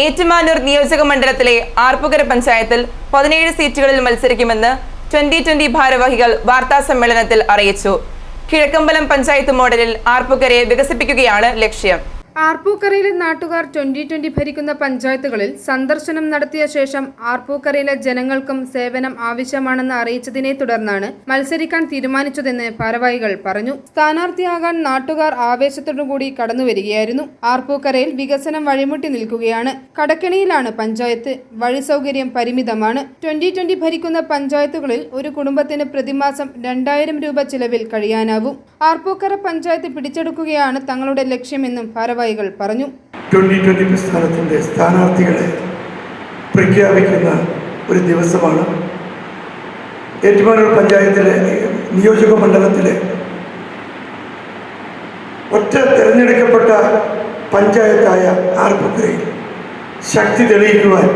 ഏറ്റുമാനൂർ നിയോജക മണ്ഡലത്തിലെ ആർപ്പുകര പഞ്ചായത്തിൽ പതിനേഴ് സീറ്റുകളിൽ മത്സരിക്കുമെന്ന് ട്വന്റി ട്വന്റി ഭാരവാഹികൾ വാർത്താ സമ്മേളനത്തിൽ അറിയിച്ചു. കിഴക്കമ്പലം പഞ്ചായത്ത് മോഡലിൽ ആർപ്പുകരയെ വികസിപ്പിക്കുകയാണ് ലക്ഷ്യം. ആർപ്പൂക്കരയിലെ നാട്ടുകാർ ട്വന്റി ട്വന്റി ഭരിക്കുന്ന പഞ്ചായത്തുകളിൽ സന്ദർശനം നടത്തിയ ശേഷം ആർപ്പൂക്കരയിലെ ജനങ്ങൾക്കും സേവനം ആവശ്യമാണെന്ന് അറിയിച്ചതിനെ തുടർന്നാണ് മത്സരിക്കാൻ തീരുമാനിച്ചതെന്ന് ഭാരവാഹികൾ പറഞ്ഞു. സ്ഥാനാർത്ഥിയാകാൻ നാട്ടുകാർ ആവേശത്തോടുകൂടി കടന്നുവരികയായിരുന്നു. ആർപ്പൂക്കരയിൽ വികസനം വഴിമുട്ടി നിൽക്കുകയാണ്. കടക്കിണിയിലാണ് പഞ്ചായത്ത്. വഴി സൗകര്യം പരിമിതമാണ്. ട്വന്റി ട്വന്റി ഭരിക്കുന്ന പഞ്ചായത്തുകളിൽ ഒരു കുടുംബത്തിന് പ്രതിമാസം രണ്ടായിരം രൂപ ചിലവിൽ കഴിയാനാവും. ആർപ്പൂക്കര പഞ്ചായത്ത് പിടിച്ചെടുക്കുകയാണ് തങ്ങളുടെ ലക്ഷ്യമെന്നും ഭാരവാഹികൾ പറഞ്ഞു. ട്വന്റി ട്വന്റി പ്രസ്ഥാനത്തിന്റെ സ്ഥാനാർത്ഥികളെ പ്രഖ്യാപിക്കുന്ന ഒരു ദിവസമാണ്. ഏറ്റുമാനൂർ പഞ്ചായത്തിലെ നിയോജക മണ്ഡലത്തിലെ ഒറ്റ തിരഞ്ഞെടുക്കപ്പെട്ട പഞ്ചായത്തായ ആർപ്പുക്കരയിൽ ശക്തി തെളിയിക്കുവാൻ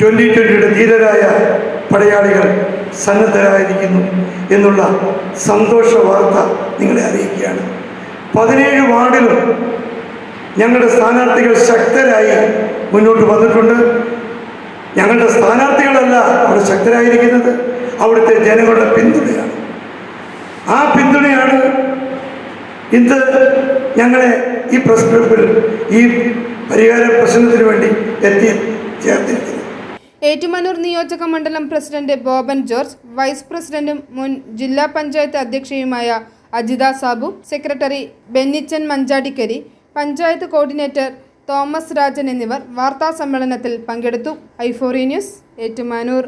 ട്വന്റി ട്വന്റിയുടെ ധീരരായ പടയാളികൾ സന്നദ്ധരായിരിക്കുന്നു എന്നുള്ള സന്തോഷ വാർത്ത നിങ്ങളെ അറിയിക്കുകയാണ്. പതിനേഴ് വാർഡിലും ഞങ്ങളുടെ സ്ഥാനാർത്ഥികൾ ശക്തരായി മുന്നോട്ട് വന്നിട്ടുണ്ട്. ഞങ്ങളുടെ സ്ഥാനാർത്ഥികളല്ല അവിടെ ശക്തരായിരിക്കുന്നത്. അവിടുത്തെ ജനങ്ങളുടെ പിന്തുണയാണ്. ആ പിന്തുണയാണ് ഇന്ന് ഞങ്ങളെ ഈ ക്ലബിൽ ഈ പരിഹാര പ്രശ്നത്തിന് വേണ്ടി എത്തി ചേർത്തിരിക്കുന്നത്. ഏറ്റുമാനൂർ നിയോജക മണ്ഡലം പ്രസിഡന്റ് ബോബൻ ജോർജ് വൈസ് പ്രസിഡന്റും മുൻ ജില്ലാ പഞ്ചായത്ത് അധ്യക്ഷയുമായ Ajitha Sabu secretary Bennichan Manjadikkari panchayat coordinator Thomas Rajan എന്നിവർ വാർത്താസമ്മേളനത്തിൽ പങ്കെടുത്തു. ഐഫോറി ന്യൂസ് ഏറ്റുമാനൂർ.